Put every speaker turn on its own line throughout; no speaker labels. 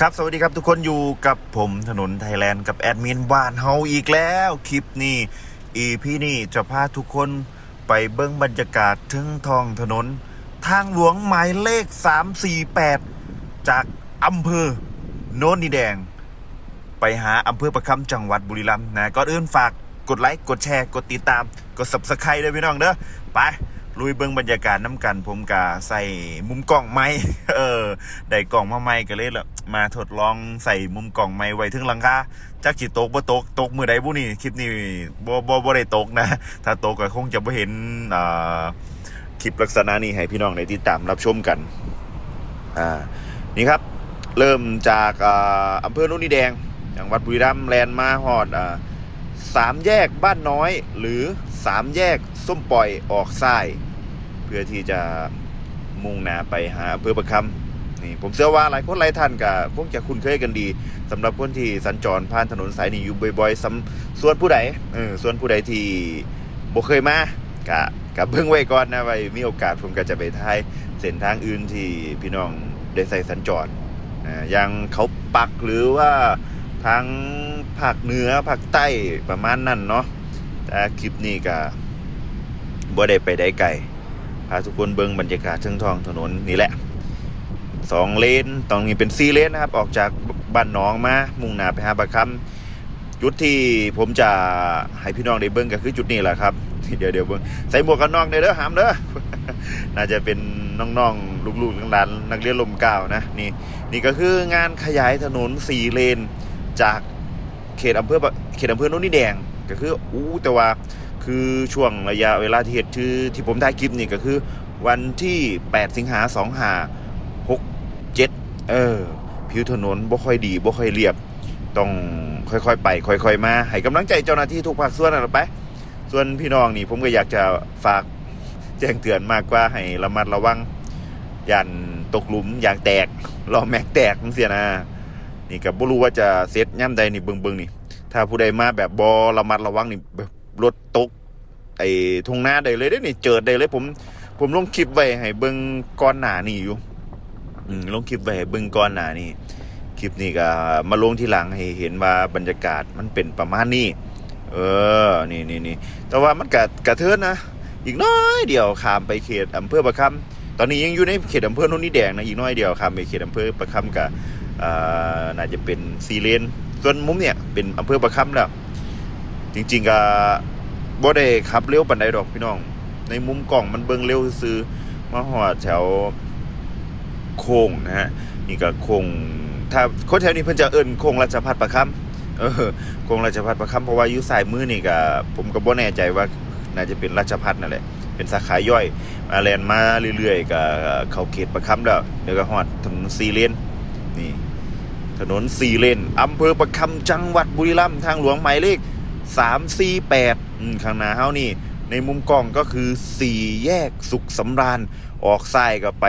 ครับ สวัสดีครับทุกคนอยู่กับผมถนนไทยแลนด์กับแอดมินบ้านเฮาอีกแล้ว คลิปนี้อีพี่นี่จะพาทุกคนไปเบิ้งบรรยากาศทึงทองถนน ทางหลวงหมายเลข 348 จากอำเภอโนนนีแดง ไปหาอำเภอประคำจังหวัดบุรีรัมย์นะก่อนอื่นฝากกดไลค์กดแชร์กดติดตาม กด subscribe ด้วยพี่น้องเด้อไปลุยเบิ่งบรรยากาศน้ำกัน ผมกาใส่มุมกล้องไม้เออได้กล่องมาใหม่ก็เลยละ มาทดลองใส่มุมกล่องไม้ไว้ถึงหลังคาจักสิตกบ่ตกตกมือใดบุนี่คลิปนี้บ่บ่บ่ได้ตกนะ ถ้าตกก็คงจะบ่เห็นอ่าคลิปลักษณะนี้ให้พี่น้องได้ติดตามรับชมกันอ่านี่ครับ เริ่มจากอ่าอำเภอโนุ่นนีแดงจังหวัดบุรีรัมย์แลนมาฮอดอ่าสามแยกบ้านน้อย หรือสามแยกส้มปล่อยออกซ้าย เพื่อที่จะมุ่งหน้าไปหาอำเภอประคำ นี่ผมเชื่อว่าหลายคนหลายท่านก็คงจะคุ้นเคยกันดีสำหรับคนที่สัญจรผ่านถนนสายนี้อยู่บ่อยๆส,ส่วนผู้ใดเออส่วนผู้ใดที่บ่เคยมากะกะเบิ่งไว้ก่อนนะไว้มีโอกาสผมก็จะไปทายเส้นทางอื่นที่พี่น้องได้ใส่สัญจรอย่างเขาปักหรือว่าทางภาคเหนือภาคใต้ประมาณนั้นเนาะแต่คลิปนี้ก็บ่ได้ไปได้ไกลพาทุกคนเบิ่งบรรยากาศเชิงทองถนนนี่แหละ สองเลนตรงนี้เป็นสี่เลนนะครับ ออกจากบ้านหนองมา มุ่งหน้าไปหาปะคำจุดที่ผมจะให้พี่น้องได้เบิ่งก็คือจุดนี้แหละครับ เดี๋ยวเดี๋ยวเบิ่งใส่หมวกกันน็อกเด้อเด้อหามเด้อ น่าจะเป็นน้องๆลูกๆหลานนักเรียนลมเก้าวนะนี่นี่ก็คืองานขยายถนนสี่เลน จากเขตอำเภอเขตอำเภอโน่นนี่แดงก็คืออู้แต่ว่าคือช่วงระยะเวลาที่เหตุคือที่ผมถ่ายคลิปนี่ก็คือ วันที่ 8 สิงหา2 5 6 7 เออ ผิวถนนบ่ค่อยดีบ่ค่อยเรียบ ต้องค่อยๆ ไป ค่อย ๆ มาให้กำลังใจเจ้าหน้าที่ทุกภาคส่วนนะไปส่วนพี่น้องนี่ผมก็อยากจะฝากแจ้งเตือนมากกว่าให้ระมัดระวังยันตกหลุมยางแตกล้อแม็กแตกมึงเสียนะนี่กับบ่รู้ว่าจะเซตย่ำใดนี่เบิงเบิงนี่ ถ้าผู้ใดมาแบบบอระมัดระวังนี่แบบรถตกไอ้ทงหน้าได้เลยได้นี่เจิดได้เลยผม ผมลงคลิปไว้ให้เบิงก้อนหนานี่อยู่ ลงคลิปไว้ให้เบิงก้อนหนานี่คลิปนี้ก็มาลงที่หลังให้เห็นว่าบรรยากาศมันเป็นประมาณนี้ เออ นี่นี่นี่แต่ว่ามันกะกระเทินนะ อีกน้อยเดียวข้ามไปเขตอำเภอประคำตอนนี้ยังอยู่ในเขตอำเภอโนนนี่แดงนะอีกน้อยเดียวข้ามไปเขตอำเภอประคำกับอาน่าจะเป็นซีเลนส่วนมุมเนี่ยเป็นอำเภอประคำแล้วจริง ๆก็บ่ได้ขับเร็วปานใดดอกพี่น้อง ในมุมกล้องมันเบิ่งเร็วซื่อมาหอดแถว โค้งนะฮะนี่ก็โค้งถ้าคนแถวนี้เพิ่นจะเอิ้นโค้งราชพัฒประคำเออโค้งราชพัฒประคำเพราะว่าอยู่ซ้ายมือนี่ก็ผมก็บ่แน่ใจว่าน่าจะเป็นราชพัฒนั่นแหละเป็นสาขาย่อยมาแลนมาเรื่อยๆก็เข้าเขตประคำแล้วเดี๋ยวก็ฮอดถนนซีเลนนี่ถนนสี่เลนอำเภอประคำจังหวัดบุรีรัมย์ทางหลวงหมายเลข348อืมข้างหน้าเฮานี่ ในมุมกล้องก็คือ 4 แยกสุขสำราญ ออกซ้ายก็ไป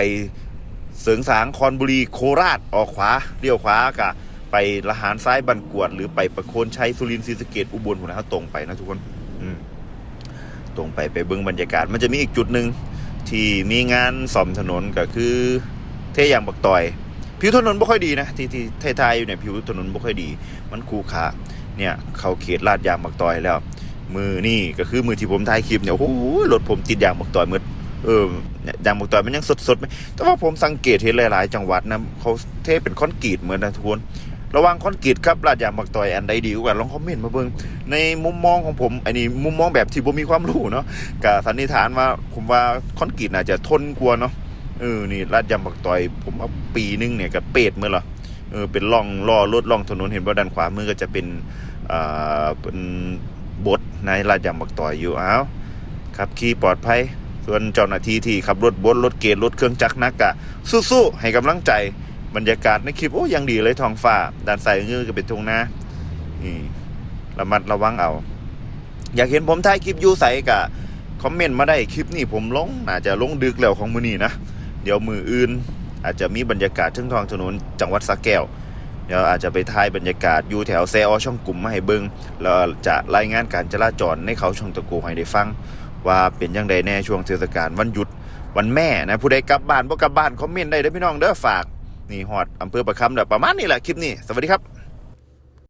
เสริงสางคอนบุรีโคราชออกขวาเลี้ยวขวากะไปละหารซ้ายบันกวด หรือไปประโคนชัยสุรินทร์ศรีสะเกดอุบลหัวหน้าตรงไปนะทุกคนตรงไปไปเบิ้งบรรยากาศ มันจะมีอีกจุดหนึ่งที่มีงานซ่อมถนนก็คือ เทยางบักตอยผิวถนนไม่ค่อยดีนะที่ที่ไทยๆอยู่เนี่ยผิวถนนไม่ค่อยดี มันคูขาเนี่ยเข้าเขตลาดยางบักตอยแล้ว มือนี่ก็คือมือที่ผมถ่ายคลิปเนี่ยโอ้โหรถผมติดยางบักตอยหมืด เออเนี่ยางบักตอยมันยังสดๆไหมแต่ว่าผมสังเกตเห็นหลายๆ จังหวัดนะเขาเทเป็นคอนกรีตเหมือนนะทุกคนระว่างคอนกรีตครับลาดยางบักตอยอันใดดีกว่าลองคอมเมนต์มาเบิ่งในมุมมองของผมอันนี้มุมมองแบบที่ผมมีความรู้เนาะกับสันนิษฐานว่าผมว่าคอนกรีตน่าจะทนกว่าเนาะเออนี่ลาดยำบักตอย ผมว่าปีนึงเนี่ยกับเปดเมื่อหรอเออเป็นล่องล่อรถล่องถนนเห็นว่าด้านขวามือก็จะเป็นอ่าเป็นบทในลาดยำบักตอยอยู่อ้าวขับขี่ปลอดภัย ส่วนเจ้าหน้าที่ที่ขับรถบดรถเกตรถเครื่องจักรนักกะ สู้ๆให้กำลังใจบรรยากาศในคลิปโอ้ยังดีเลยทองฟ้าด้านซ้ายมือก็เป็นทงนานี่ระมัดระวังเอา อยากเห็นผมถ่ายคลิปยูใสกะคอมเมนต์มาได้คลิปนี้ผมลงอาจจะลงดึกแล้วของมือนี้นะเดี๋ยวมืออื่น อาจจะมีบรรยากาศเชิงทองถนนจังหวัดสระแก้วเดี๋ยวอาจจะไปถ่ายบรรยากาศอยู่แถวแซอช่องกลุ่มมาให้เบิงแล้วจะรายงานการจราจรในเขาช่องตะโกให้ได้ฟัง ว่าเป็นยังไงแน่ช่วงเทศกาลวันหยุดวันแม่นะผู้ใดกลับบ้านบ่กลับบ้านคอมเมนต์ได้เด้อพี่น้องเด้อฝากนี่ฮอดอำเภอประคำเด้อประมาณนี้แหละคลิปนี้สวัสดีครับ